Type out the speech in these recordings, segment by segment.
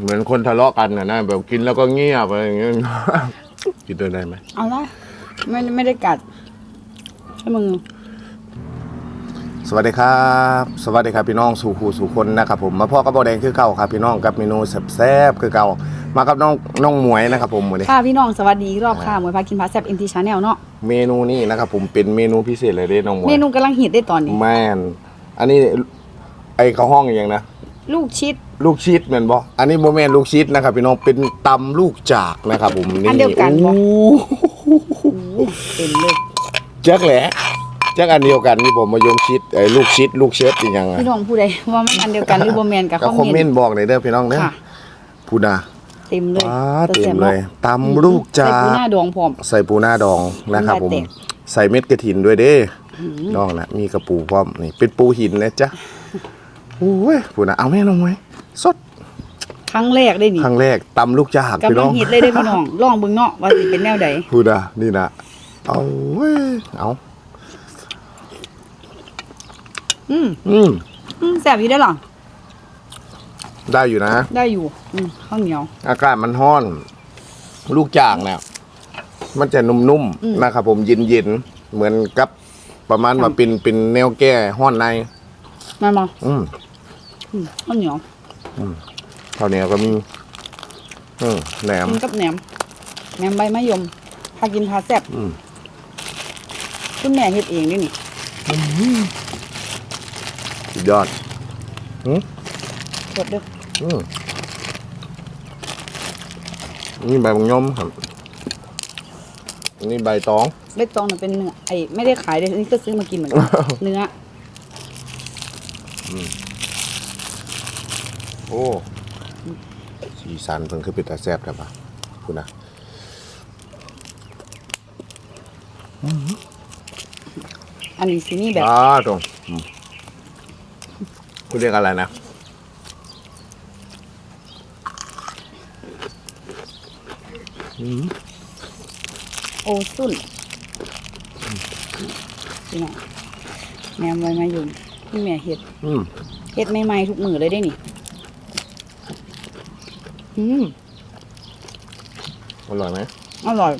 เหมือนคนทะเลาะกันนะนะแบบกินแล้วก็เงียบอะไรอย่างเงี้ย กินด้วยได้ไหมเอาละไม่ไม่ได้กัดให้มึง สวัสดีครับ สวัสดีครับพี่น้องสู่ผู้สู่คนนะครับผมมาพ่อกับเบาแดงคือเก่าครับพี่น้องกับเมนูแซ่บๆคือเก่ามากับน้องน้องหมวยนะครับผมวันนี้ ค่ะพี่น้องสวัสดีอีกรอบค่ะหมวยพากินพาแซ่บเอ็มทีชาแนลเนาะเมนูนี้นะครับผมเป็นเมนูพิเศษเลยเด้น้องหมวยเมนูกำลังฮิตได้ตอนนี้แม่นอันนี้ไอ้เขาห้องอย่างนะ ลูกชิด ลูกชิดแม่นบ่อันนี้โมแมนลูกชิดนะครับพี่น้องเป็นตำลูกจากนะครับผมนี่อันเดียวกันบ่ โอ้เต็มเลยแจ็คแหละแจ็คอันเดียวกันนี่ผมมายงชิดไอ้ลูกชิด ลูกเชิดอีกอย่างอะพี่น้องผู้ใดว่ามันอันเดียวกันหรือบ่แมนกับก็คอมคอมเมเมนนต์ต์บอกเลยเด้อพี่น้องเด้อค่ะ พูดนะเต็มเลยอ้าแต่เต็แซ่มบเลนาะยตำลูกจาใส่ปูหน้าดองพร้อม ใส่ปูหน้าดองนะครับผม น้ำลายแตก ใส่เม็ดกระถินด้วยเด้ดองนะมีกระปูพร้อมนี่เป็นปูหินนะจ๊ะ โอ้ยพูดนะเอาแม่น้องไว้สดครั้งแรกได้นี่ครั้งแรกตำลูกจากพี่กำลัน้งองฮิตเลยได้อพี่น้องลองเบิ่งเนาะว่าสิเป็นแนวใดพูดนะนี่นะเอาเว้ยเอาอืมอืมอืมแซ่บอยู่ได้อหรอได้อยู่นะ ได้อยู่อืมข้าวเหนียว อากาศมันร้อน ลูกจากเนี่ยมันจะนุ่มอืม ๆนะครับผมเย็นๆเหมือนกับประมาณว่าเป็นเป็นแนวแก้ห้อนใน มามาอืมอืม ข้าวเหนียวข้าวเหนียวก็มีอืมแหนมกินกับแหนมแหนมใบมะยมพากินพาแซ่บอืมคุณแม่เฮ็ดเองนี่นี่สุดยอดสดเด้ออืมนี่ใบบางยมครับนี่ใบตองใบตองน่ะเป็นเนื้อไอ้ไม่ได้ขายเลยนี่ก็ซื้อมากินเหมือนกันเนื้อ โอ้สีสันเพิ่งคือเป็นตาแซ่บครับป่ะคุณนะอันนี้สินี่แบบอ่าตรงอืมคุณเรียกอะไรนะโอซุนพี่น้องแหนมใบมะยมคุณแม่เฮ็ดอืมเฮ็ดใหม่ๆทุกมื้อเลยได้นี่ อืมอร่อยไหมอร่อย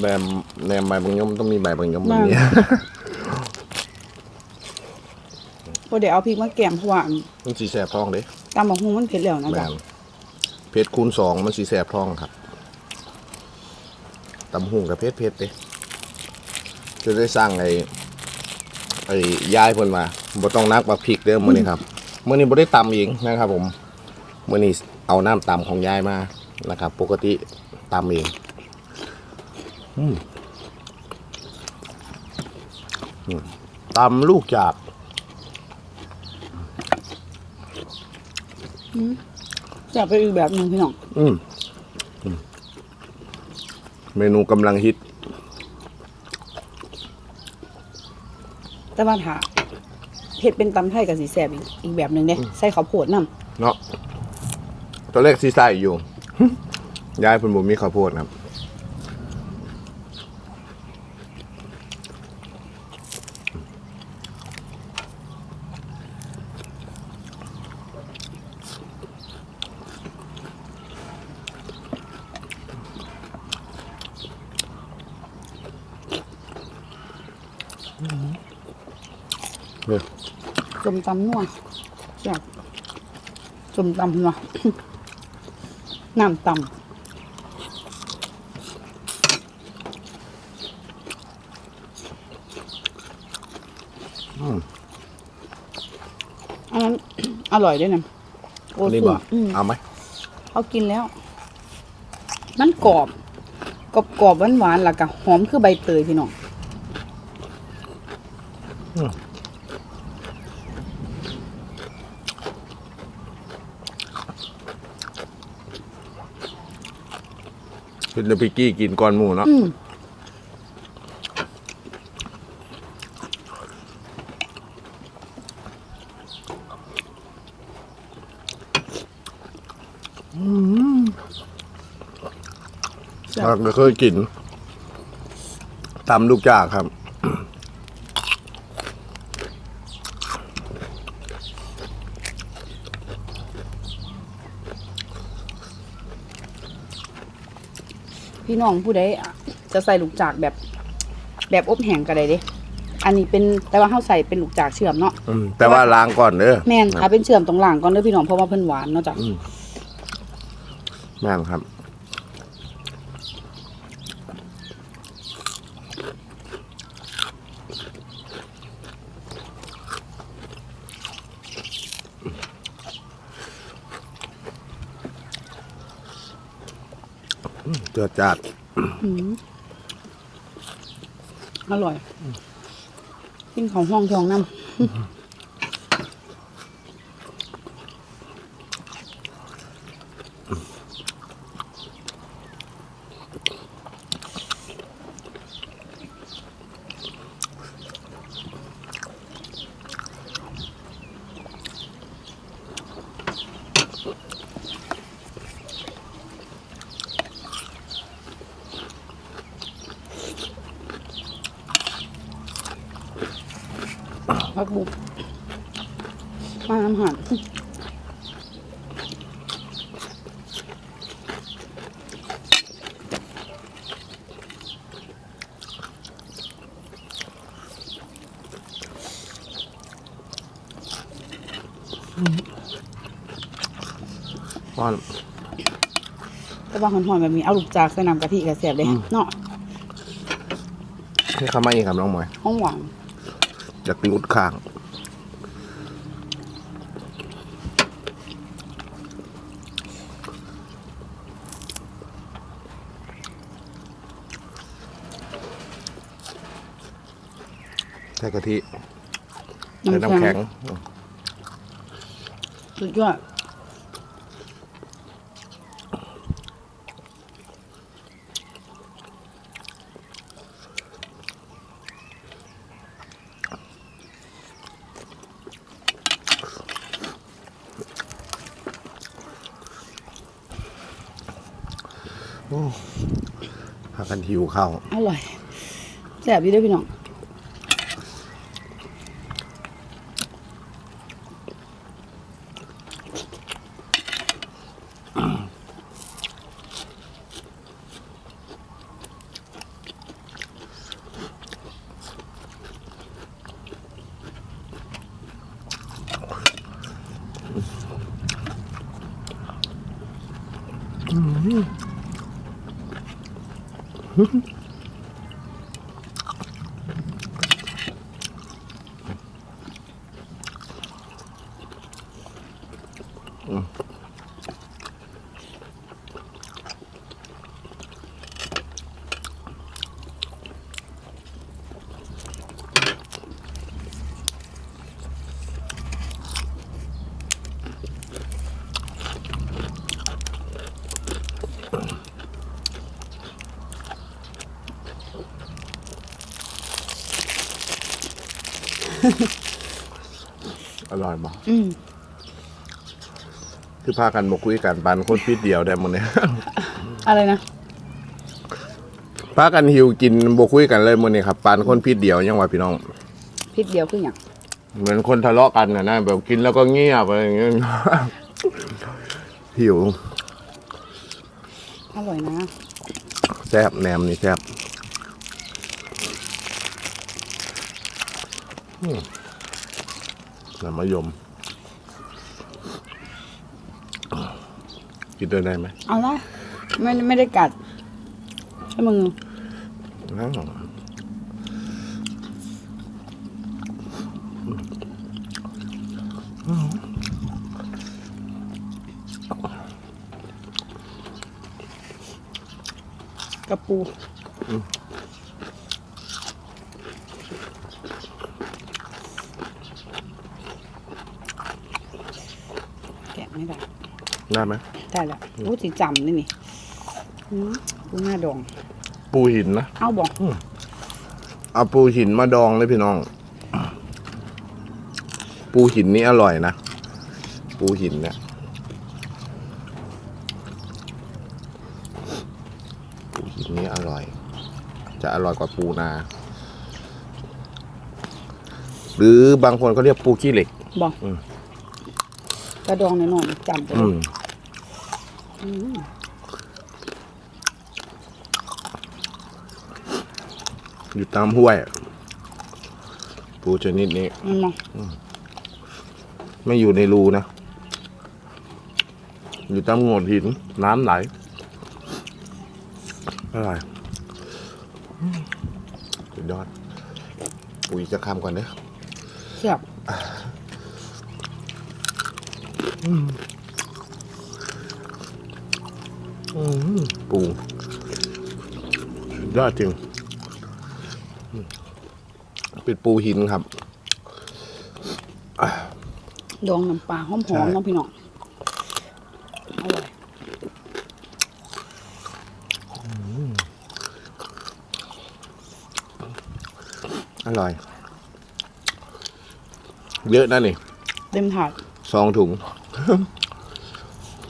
แบบแหนมใบบางยมต้องมีใบบางยมแบบนี้บ่ได้เอาพริกมาแกมเพราะว่ามันสีแสบท้องเด้ตำบักหุ่งมันเผ็ดแล้วนะแมจ๊ะนเพชรคูณสองมันสีแสบท้องครับตำหุ่งกับเพชรเพชรเด้จะได้สร้างไอ้ไอ้ยายเพิ่นมาบ่ต้องนักบักพริกเด้อมื้อนี้ครับ มื้อนี้บ่ได้ตำเองนะครับ ผมมื้อนี้เอาน้ำตำของยายมานะครับ ปกติตำเองอืมอืมตำลูกจากจะไปอีกแบบหนึงพี่น้องอืมอืมเมนูกำลังฮิต แต่ว่าถ้า เฮ็ดเป็นตำไทยก็สิแซ่บอีกอีกแบบหนึงเด้ใส่ข้าวโพดนํเนาะตอนแรกซีซ่าอยู่ ยายเพิ่นบ่มีข้าวโพดครับ ตำนัวแซ่บส้มตำนัวน้ำตอืมำอันนั้นอร่อยด้วยนะโอ้นี่สุบ่ดอืมเอาไหมเขากินแล้ว มันกรอบ กรอบกรอบหวานหวานๆแล้วก็หอมคือใบเตยพี่น้อง เพิ่นจะไปกี้กินก่อนหมู่เนาะอืมเราก็เคยกินตำลูกจากครับ พี่น้องผู้ใดจะใส่ลูกจากแบบ แบบอบแห้งก็ได้เด้อันนี้เป็นแต่ว่าเฮาใส่เป็นลูกจากเชื่อมเนาะอืมแต่ว่าล้างก่อนเด้อแม่นถ้าเป็นเชื่อมตรงหลังก่อนเด้อพี่น้องเพราะว่าเพิ่นหวานเนาะจ้ะอืมแม่นครับ เจือจัดอร่อย กินของห้องทองน้ำ อน แต่ว่าหอนๆแบบนี้เอาลูกจากใส่น้ำกะทิกับแสบเลยเนาะให้เข้ามาอีกครับน้องหมวยห้องหวานอยากรุดข้างใส่กะทิใส่น้ำแข็ง สุดยอด พากันหิวข้าวอร่อยแสบดีด้วยพี่น้อง Mm-hmm. อร่อยบ่อืมคือพากันมาคุยกันปันคนพิษเดียวได้หมดเนี่ย อะไรนะพากันหิวกินบคุยกันเลยมื้อนี้ครับปานคนพิษเดียวยังว่าพี่น้องพริกเดียวคืออย่างเหมือนคนทะเลาะกันนะนะแบบกินแล้วก็เงียบอะไรอย่างเงี้ย หิวอร่อยนะ แซ่บแหนมนี่แซ่บอืม น้ำมะยม กินด้วยได้ไหมเอาละไม่ไม่ได้กัดใช่มืออ้าวกระปูแก ไม่ได้ได้ไหมได้แล้วรู้สิจำนี่นี่อืมปูหน้าดอง ปูหินนะ เอาบอกเอาปูหินมาดองเลยพี่น้อง ปูหินนี่อร่อยนะ ปูหินเนี่ยปูหินนี่อร่อย จะอร่อยกว่าปูนา หรือบางคนเขาเรียกปูขี้เหล็กบอกอืม กระดองในหน่อยๆจำไปเลอืยมอืมอยู่ตามห้วย ปูชนิดนี้มันมาไม่อยู่ในรูนะ อยู่ตามโงดหิน น้ำไหลอร่อยอืมสุดยอดปุ๋ยจะคำก่อนเด้อ เสียบอืม ปูสุดยอดจริงอืมเป็นปูหินครับ ดองน้ำปลาหอมใช่ๆเน้องพี่น้องอร่อยอร่อย เยอะนะนี่ เต็มถาดสองถุง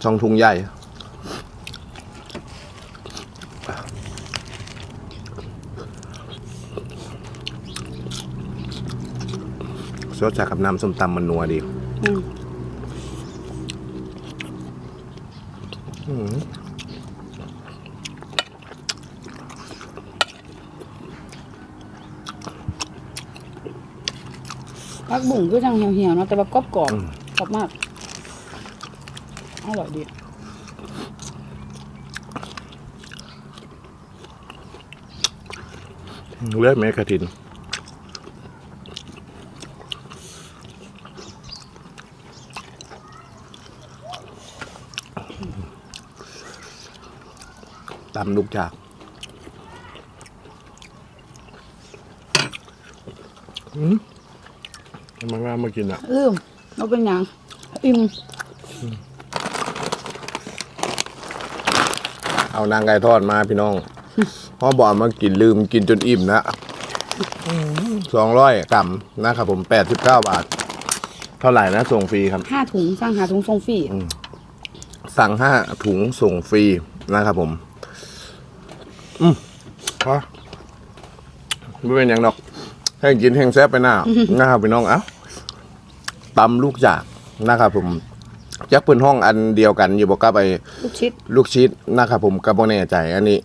สองถุงใหญ่ซดจากกับน้ำส้มตำมันนัวดีอืมผักบุ้งก็จังเหี่ยวๆเนาะแต่ว่ากรอบกรอบกรอบมาก อร่อยดีเลือดเมกะทินตำลูกจาก อืมทำไมไม่เอามากินอะ ลืมเราเป็นหยังอิ่ม เอานางไก่ทอดมาพี่น้องพ่อบอกมากินลืมกินจนอิ่มนะสองร้อยกรัมนะครับผมแปดสิบเก้าบาท เท่าไหร่นะส่งฟรีครับห้าถุงสร้างหาถุงทรงฟรีสั่งห้าถุงส่งฟรีนะครับผม อืมพอไม่เป็นอย่างดอกให้กินแห้งแซ่บไปหน้านะครับพี่น้องเอ้าตำลูกจากนะครับผม จักเปืนห้องอันเดียวกันอยู่บอกกับไปลูกชิดลูกชิดนะครับผมก็บ่แน่ใจ อันนี้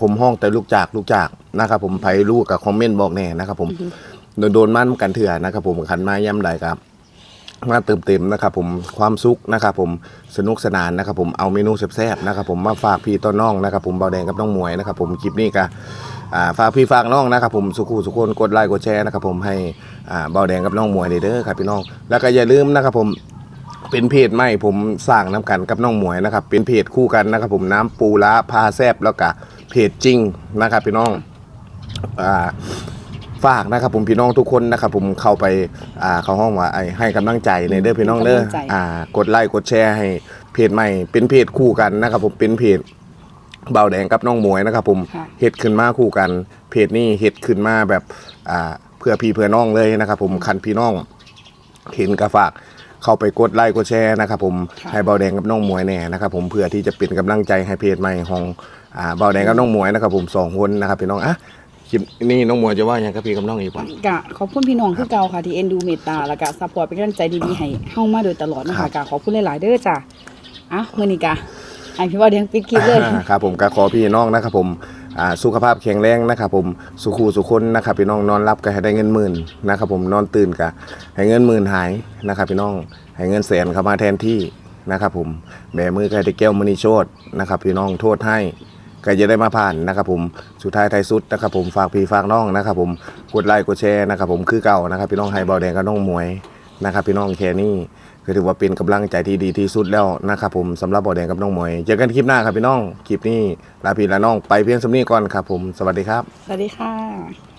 ผมห้องแต่ลูกจากลูกจากนะครับผมไผลูกกับคอมเมนต์บอกแน่นะครับผมโดนโดนๆมันกันเถื่อนะครับผมขันมาย่ำใดครับมาเติมเต็มนะครับผมความสุขนะครับผมสนุกสนานนะครับผมเอาเมนูแซ่บๆนะครับผมมาฝากพี่ต้นน้องนะครับผมเบาแดงกับน้องหมวยนะครับผมคลิปนี้ก็อ่าฝากพี่ฝากน้องนะครับผมสุขุสุขคนกดไลค์กดแชร์นะครับผมให้อ่าเบาแดงกับน้องหมวยเด้อครับพี่น้อง แล้วก็อย่าลืมนะครับผม เป็นเพจใหม่ผมสร้างน้ำกันกับน้องหมวยนะครับ เป็นเพจคู่กันนะครับ ผมน้ำปูละพาแซบแล้วก็เพจจริงนะครับ พี่น้องอ่าฝากนะครับผมพี่น้องทุกคนนะครับผมเข้าไปอ่าเข้าห้องว่าไอ้ให้กำลังใจในเด้อพี่น้องเด้ออ่ากดไลค์กดแชร์ให้เพจใหม่เป็นเพจคู่กันนะครับ ผมเป็นเพจเบาแดงกับน้องหมวยนะครับ ผมค่ะเฮ็ดขึ้นมาคู่กัน เพจนี้เฮ็ดขึ้นมาแบบอ่าเพื่อพี่เพื่อน้องเลยนะครับ ผมคันพี่น้องเห็นก็ฝาก เข้าไปกดไลค์กดแชร์นะครับผมค่ะให้เบาแดงกับน้องหมวยแน่นะครับผมเพื่อที่จะเป็นกำลังใจให้เพจใหม่ของอ่าเบาแดงกับน้องหมวยนะครับผมสองคนนะครับพี่น้องอะคลิปนี้น้องหมวยจะว่าอย่างกับพี่กับน้องอีกป่ะ กะขอบคุณพี่น้องคือเก่าค่ะที่เอ็นดูเมตตาแล้วก็ซัพพอร์ตเป็นกำลังใจดีๆให้เฮามาโดยตลอดนะครัคะบ กะขอบคุณหลายๆเด้อจ้ะอะมื้อนี้กะให้พี่ว่าเดียงปิดคลิปเลย อ่าครับผมก็ขอพี่น้องนะครับผม อ่าสุขภาพแข็งแรงนะครับผมสุขูสุคนนะครับพี่น้องนอนรับก็ให้ได้เงินหมื่นนะครับผมนอนตื่นก็ให้เงินหมื่นหายนะครับพี่น้องให้เงินแสนเข้ามาแทนที่นะครับผมแบมือก็ให้ได้แก้วมณีโชตนะครับพี่น้องโทษให้ก็จะได้มาผ่านนะครับผมสุดท้ายไทายสุดนะครับผมฝากพี่ฝากน้องนะครับผมกดไลค์กดแชร์นะครับผมคือเก่านะครับพี่น้องให้เบาแดงกับน้องมวยนะครับพี่น้องแค่นี้ ก็ถือว่าเป็นกำลังใจที่ดีที่สุดแล้วนะครับผมสำหรับบ่อแดงกับน้องหมวยเจอกันคลิปหน้าครับพี่น้องคลิปนี้ลาพี่ลาน้องไปเพียงสำนี้ก่อนครับผมสวัสดีครับ สวัสดีค่ะ